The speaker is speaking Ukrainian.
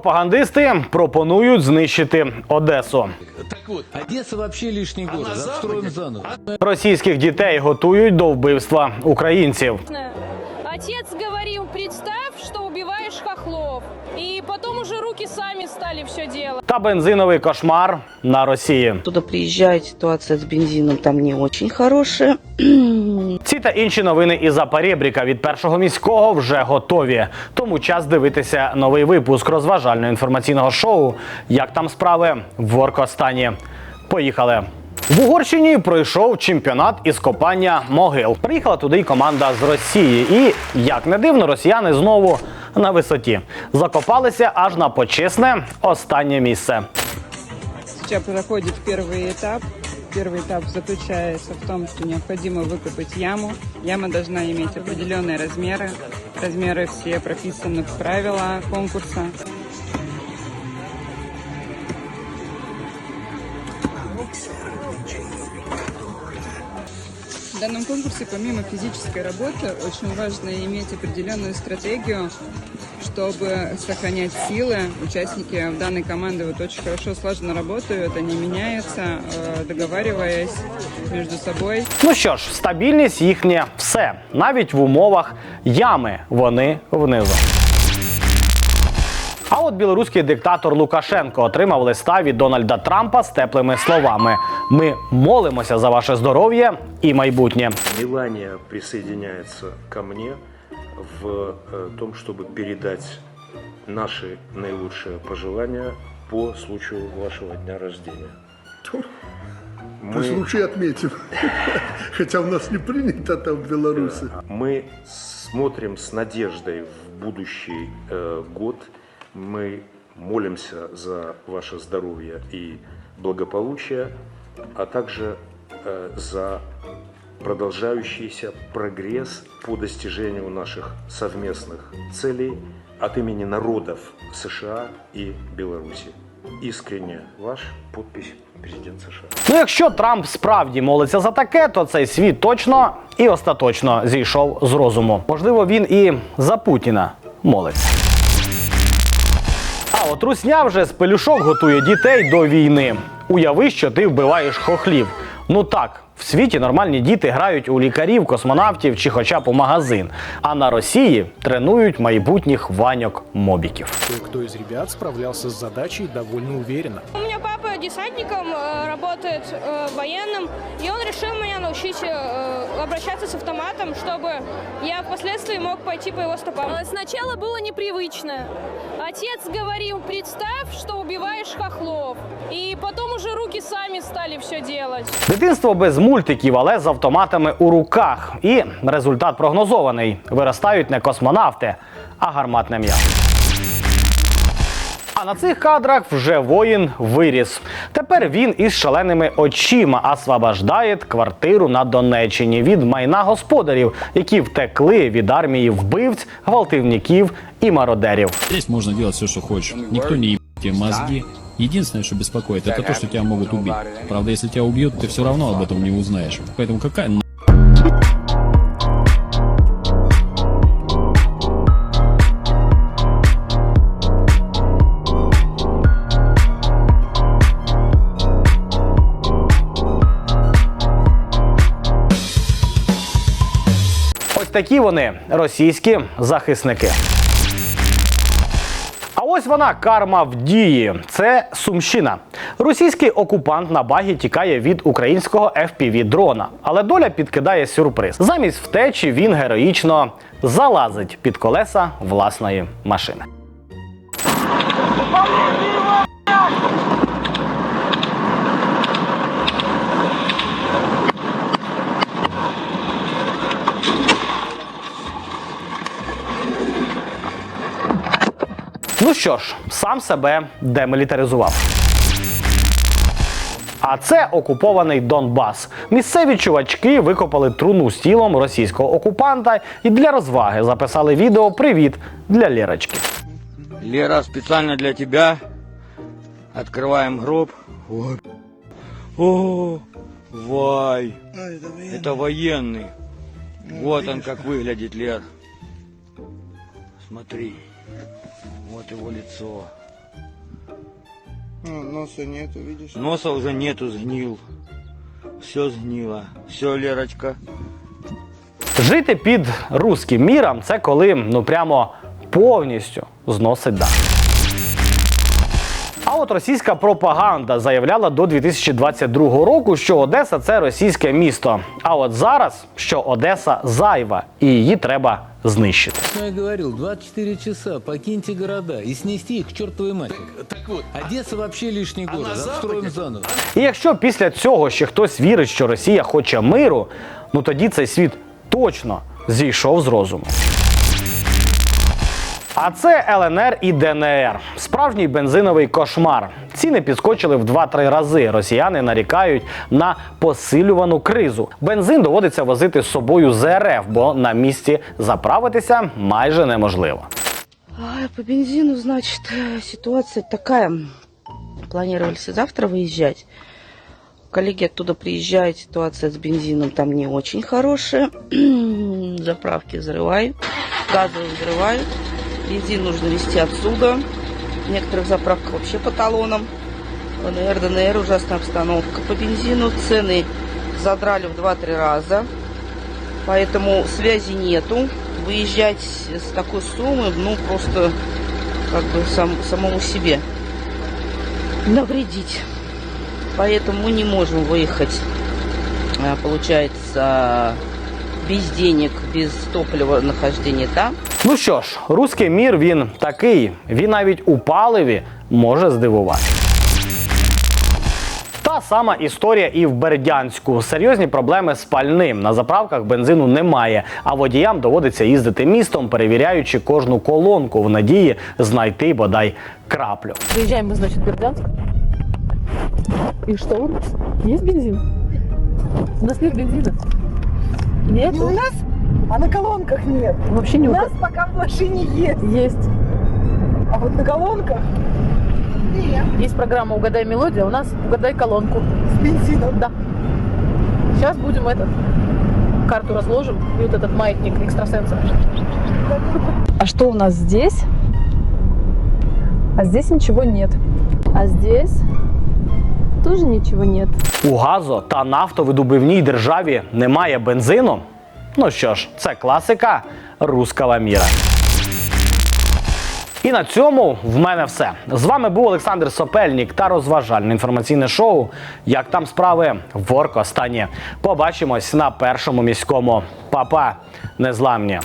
Пропагандисти пропонують знищити Одесу. Так вот, Одесса вообще лишний город. Отстроим заново. Російських дітей готують до вбивства українців. Отец говорил, представь, что убиваешь хохлов. И потом уже руки сами стали все делать. Та бензиновий кошмар на Росії. Туда приезжает, ситуация с бензином там не очень хорошая. Ці та інші новини із Запорєбріка від першого міського вже готові. Тому час дивитися новий випуск розважально-інформаційного шоу. Як там справи в Оркостані. Поїхали. В Угорщині пройшов чемпіонат із копання могил. Приїхала туди й команда з Росії. І, як не дивно, росіяни знову на висоті. Закопалися аж на почесне останнє місце. Сейчас проходит первый этап. Первый этап заключается в том, что необходимо выкопать яму. Яма должна иметь определенные размеры. Размеры все прописаны в правила конкурса. В данном конкурсе помимо физической работы очень важно иметь определенную стратегию, чтобы сохранять силы. Участники данной команды вот очень хорошо слаженно работают, они меняются, э, договариваясь между собой. Ну що ж, стабільність їхнє все. Навіть в умовах ями вони внизу. А от білоруський диктатор Лукашенко отримав листа від Дональда Трампа з теплими словами: Ми молимося за ваше здоров'я і майбутнє. Мелания присоединяется ко мне В э, том, чтобы передать наши наилучшие пожелания по случаю вашего дня рождения. По случаю отметим. Хотя у нас не принято это в Беларуси. Мы смотрим с надеждой в будущий э, год. Мы молимся за ваше здоровье и благополучие, а также э, за продолжающийся прогресс по достижению наших совместных целей от имени народов США и Беларуси. Искренне ваш подпись президент США. Ну, якщо Трамп справді молиться за таке, то цей світ точно і остаточно зійшов з розуму. Можливо, він і за Путіна молиться. А от русня вже з пелюшок готує дітей до війни. Уяви, що ти вбиваєш хохлів. Ну так, в світі нормальні діти грають у лікарів, космонавтів чи хоча б у магазин. А на Росії тренують майбутніх ваньок мобіків. Хто із из ребят справлявся з задачею довольно уверенно. У мене папа десантником э, работает э, военным, и он решил меня научить э, обращаться с автоматом, чтобы я впоследствии мог пойти по его стопам. Э, Сначала было непривычно. Отец говорил, представь, что убиваешь хохлов. И потом уже руки сами стали все делать. Дитинство без мультиків, але з автоматами у руках. І результат прогнозований: виростають не космонавти, а гарматне м'ясо. А на цих кадрах вже воїн виріс. Тепер він із шаленими очима освобождає квартиру на Донеччині від майна господарів, які втекли від армії вбивць, гвалтівників і мародерів. Здесь можно делать все, что хочешь. Никто не ебет тебе мозги. Единственное, что беспокоит, это то, что тебя могут убить. Правда, если тебя убьют, ты все равно об этом не узнаешь. Поэтому какая на- такі вони російські захисники. А ось вона карма в дії. Це Сумщина. Російський окупант на багі тікає від українського fpv дрона, але доля підкидає сюрприз. Замість втечі він героїчно залазить під колеса власної машини. Ну що ж, сам себе демілітаризував. А це окупований Донбас. Місцеві чувачки викопали труну з тілом російського окупанта і для розваги записали відео Привіт для Лірочки. Лера, специально для тебя открываем гроб. Ой. О, Вай. Это военный. Вот он как выглядит, Лер. Смотри. Вот его лицо. Ну, носа нету, видишь? Носа уже нету, сгнил. Все сгнило. Все, Лерочка. Жити під руським міром це коли ну прямо повністю зносить дах. От російська пропаганда заявляла до 2022 року, що Одеса це російське місто. А от зараз, що Одеса зайва і її треба знищити. Ну, я говорил, 24 часа, покиньте города и снести их к чертовой матери. Так вот, Одесса вообще лишний город, отстроим заново. І якщо після цього ще хтось вірить, що Росія хоче миру, ну тоді цей світ точно зійшов з розуму. А це ЛНР і ДНР. Справжній бензиновий кошмар. Ціни підскочили в 2-3 рази. Росіяни нарікають на посилювану кризу. Бензин доводиться возити з собою з РФ, бо на місці заправитися майже неможливо. Ай, По бензину, значит, э, ситуация такая. Планировали завтра выезжать. Коллеги оттуда приезжают, ситуация с бензином там не очень хорошая. Заправки взрывают, газовые взрывают. Бензин нужно везти отсюда. Некоторых заправках вообще по талонам. ЛНР, ДНР, ужасная обстановка по бензину. Цены задрали в 2-3 раза. Поэтому связи нету. Выезжать с такой суммы, ну, просто как бы сам, самому себе навредить. Поэтому мы не можем выехать, а, получается, без денег, без топлива нахождения там. Ну що ж, руський мір він такий. Він навіть у паливі може здивувати. Та сама історія і в Бердянську. Серйозні проблеми з пальним. На заправках бензину немає, а водіям доводиться їздити містом, перевіряючи кожну колонку в надії знайти бодай краплю. Приезжаем мы, значит, в Бердянск. И что у нас? Есть бензин? У нас нет бензина. Нет? Не у нас, а на колонках нет. Вообще не У у нас пока в машине есть, Есть. а вот на колонках нет. Есть программа «Угадай мелодию», а у нас «Угадай колонку». С бензином. Да. Сейчас будем этот карту разложим и вот этот маятник экстрасенса. А что у нас здесь? А здесь ничего нет. А здесь тоже ничего нет. У газо та нафтовидобивній державі немає бензину. Ну що ж, це класика руского міра. І на цьому в мене все. З вами був Олександр Сопельник та розважальне інформаційне шоу. Як там справи в Оркостані. Побачимось на першому міському. Папа, -па. незламні.